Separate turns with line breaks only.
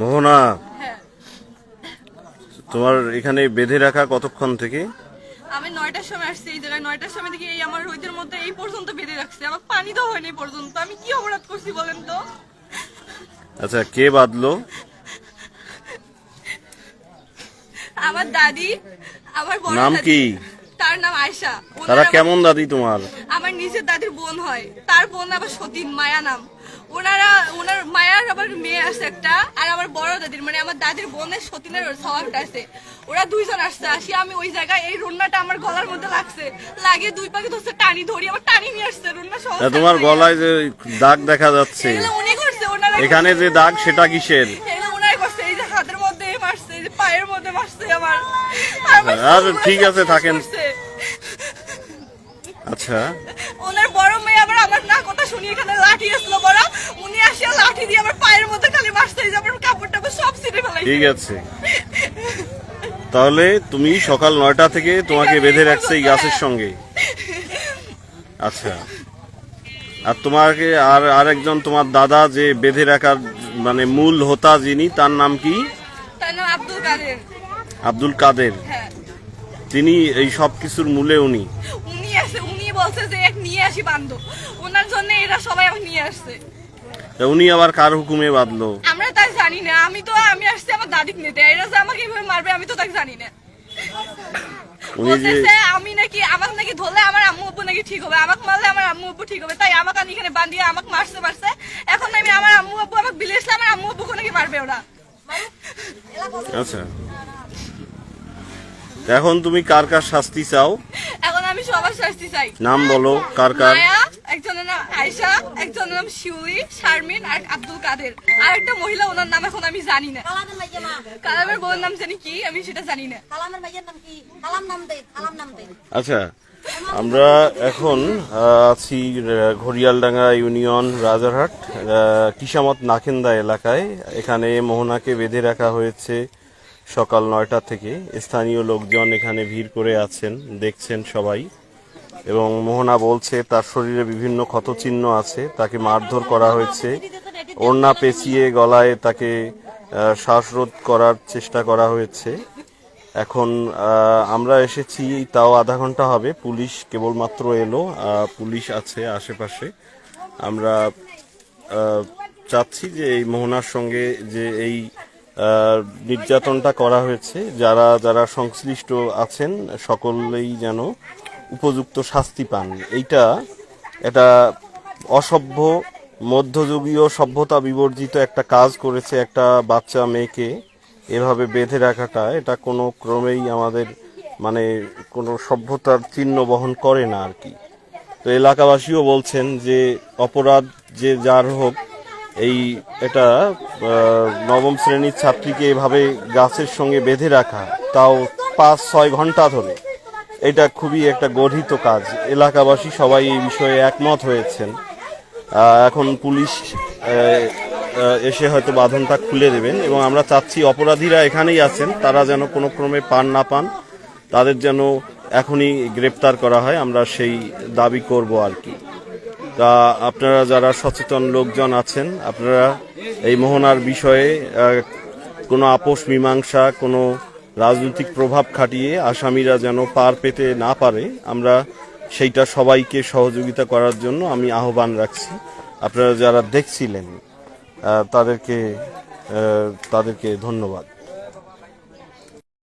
মোহনা তোমার এখানে বেঁধে রাখা কতক্ষণ থেকে?
আমি নয়টার সময় আসছি এই জায়গায় নয়টার সময় থেকে এই আমার রোদের মধ্যে এই পর্যন্ত বেঁধে রাখছে। আমার পানি তো হয়নি পর্যন্ত। আমি কি অপরাধ করছি বলেন তো?
আচ্ছা কে বাঁধলো?
আমার দাদি আমার বড়
নাম
দাদি,
কি?
তার নাম আয়শা। ওনার
তারা
আমার-
কেমন দাদি তোমার?
আমার নিজের দাদির বোন হয়। তার বোন আবার সতীন মায়া নাম। ওনারা ওনার মায়ার আবার মেয়ে আছে একটা আর আমার বড় দাদির মানে আমার দাদির বোনের সতীনের স্বভাবটা আছে। ওরা দুইজন আসছে আসি আমি ওই জায়গায় এই রুন্নাটা আমার গলার মধ্যে লাগছে। লাগিয়ে দুই পাখি ধরছে টানি ধরি আমার টানি নিয়ে আসছে রুন্না সহ
তোমার গলায় যে দাগ দেখা যাচ্ছে।
এগুলো উনি করছে ওনারা
এখানে যে দাগ সেটা কিসের?
এগুলো ওনাই করছে এই যে হাতের মধ্যে মারছে যে পায়ের মধ্যে মারছে আমার। আর
ঠিক আছে, থাকেন। আচ্ছা।
ওনার বড় মেয়ে আবার আমার না কথা শুনি এখানে লাঠি আসলো বড়। উনি আসিয়া লাঠি দিয়ে আমার পায়ের মধ্যে খালি মারছে এই যে আমার কাপড় টাপড় সব ছিঁড়ে ফেলাইছে।
ঠিক আছে। তাহলে তুমি সকাল নয়টা থেকে তোমাকে বেঁধে রাখছে এই গাছের সঙ্গে। আচ্ছা। আর তোমাকে আর আরেকজন তোমার দাদা যে বেঁধে রাখার মানে মূল হোতা যিনি তার নাম কি?
আব্দুল কাদের।
আব্দুল কাদের।
হ্যাঁ।
তিনি এই সব কিছুর মূলে উনি
বলছে যে এক নিয়ে আসি বান্ধব। ওনার জন্য এরা সবাই আমাকে নিয়ে আসছে।
উনি আবার কার হুকুমে বাঁধলো?
আমরা তাই জানি না। আমি তো আমি আসছি আমার দাদিক নিতে। এরা যে আমাকে এইভাবে মারবে আমি তো তাকে জানি না।
উনি যে
বলতেছে আমি নাকি আমাকে নাকি ধরলে আমার আম্মু আব্বু নাকি ঠিক হবে। আমাকে মারলে আমার আম্মু আব্বু ঠিক হবে। তাই আমাকে আমি এখানে বান্ধিয়ে আমাকে মারছে মারছে। এখন আমি আমার আম্মু আব্বু আমাকে বিলে আমার আম্মু আব্বুকে নাকি মারবে ওরা?
আচ্ছা। এখন তুমি কার কার শাস্তি চাও?
আমি সবার শাস্তি চাই।
নাম বলো কার কার?
একজনের নাম আয়শা একজনের নাম শিউলি শারমিন আর আব্দুল কাদের। আর একটা মহিলা ওনার নাম এখন আমি জানি না।
কালামের নাম।
বউয়ের নাম জানি কি আমি সেটা জানি না।
কালামের মাইয়ের নাম কি? কালাম নাম দে কালাম নাম দে।
আচ্ছা আমরা এখন আছি ঘড়িয়ালডাঙ্গা ইউনিয়ন রাজারহাট কিসামত নাকেন্দা এলাকায়। এখানে মোহনাকে বেঁধে রাখা হয়েছে। সকাল নয়টা থেকে স্থানীয় লোকজন এখানে ভিড় করে আছেন, দেখছেন সবাই। এবং মোহনা বলছে, তার শরীরে বিভিন্ন ক্ষতচিহ্ন আছে, তাকে মারধর করা হয়েছে। ওড়না পেঁচিয়ে গলায় তাকে শ্বাসরোধ করার চেষ্টা করা হয়েছে। এখন আমরা এসেছি, তাও আধা ঘণ্টা হবে, পুলিশ কেবলমাত্র এলো পুলিশ আছে আশেপাশে। আমরা চাচ্ছি যে এই মোহনার সঙ্গে যে এই নির্যাতনটা করা হয়েছে। যারা যারা সংশ্লিষ্ট আছেন, সকলেই যেন উপযুক্ত শাস্তি পান। এইটা এটা অসভ্য, মধ্যযুগীয় সভ্যতা বিবর্জিত একটা কাজ করেছে একটা বাচ্চা মেয়েকে এভাবে বেঁধে রাখাটা। এটা কোনো ক্রমেই আমাদের মানে কোনো সভ্যতার চিহ্ন বহন করে না আর কি। তো এলাকাবাসীও বলছেন যে অপরাধ যে যার হোক এই এটা নবম শ্রেণির ছাত্রীকে এভাবে গাছের সঙ্গে বেঁধে রাখা, তাও পাঁচ, ছয় ঘণ্টা ধরে। এটা খুবই একটা গর্হিত কাজ। এলাকাবাসী সবাই এই বিষয়ে একমত হয়েছেন। এখন পুলিশ এসে হয়তো বাঁধনটা খুলে দেবেন এবং আমরা চাচ্ছি অপরাধীরা এখানেই আছেন, তারা যেন কোনো ক্রমে পান না পান, তাদের যেন এখনই গ্রেপ্তার করা হয়, আমরা সেই দাবি করব আর কি। তা আপনারা যারা সচেতন লোকজন আছেন, আপনারা এই মোহনার বিষয়ে কোনো আপোষ মীমাংসা, কোনো রাজনৈতিক প্রভাব খাটিয়ে আসামিরা যেন পার পেতে না পারে, আমরা সেইটা সবাইকে সহযোগিতা করার জন্য আমি আহ্বান রাখছি। আপনারা যারা দেখছিলেন তাদেরকে তাদেরকে ধন্যবাদ।